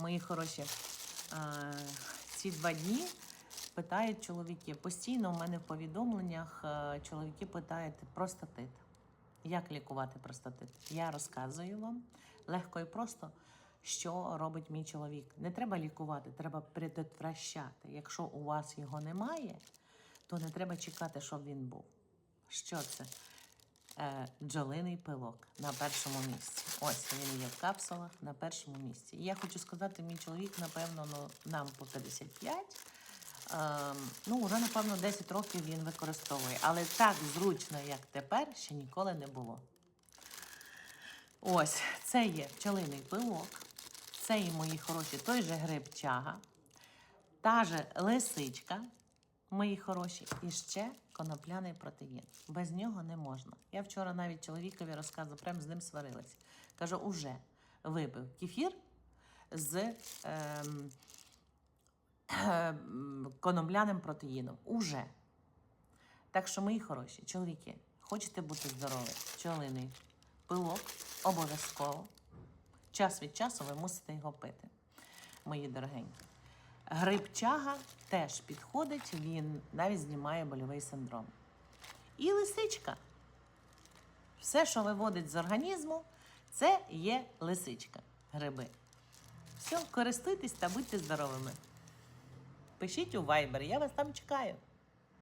Мої хороші, е, ці два дні питають чоловіки. Постійно у мене в повідомленнях е, чоловіки питають простатит. Як лікувати простатит? Я розказую вам легко і просто, що робить мій чоловік. Не треба лікувати, треба предотвращати. Якщо у вас його немає, то не треба чекати, щоб він був. Що це? Е, Джолиний пилок на першому місці. Ось він є в капсулах на першому місці. І я хочу сказати, мій чоловік, напевно, ну, нам по 55. Ем, ну, вже, напевно, 10 років він використовує. Але так зручно, як тепер, ще ніколи не було. Ось, це є пчелиний пилок, це є мої хороші, той же гриб чага, та же лисичка, мої хороші, і ще конопляний протеїн. Без нього не можна. Я вчора навіть чоловікові розказувала, прямо з ним сварилась. Кажу, уже випив кефір з ем, ем, конопляним протеїном. Уже. Так що, мої хороші, чоловіки, хочете бути здорові, пчелиний пилок обов'язково. Час від часу ви мусите його пити, мої дорогенькі. Грибчага теж підходить, він навіть знімає больовий синдром. І лисичка. Все, що виводить з організму, це є лисичка, гриби. Все, користуйтесь та будьте здоровими. Пишіть у Viber, я вас там чекаю.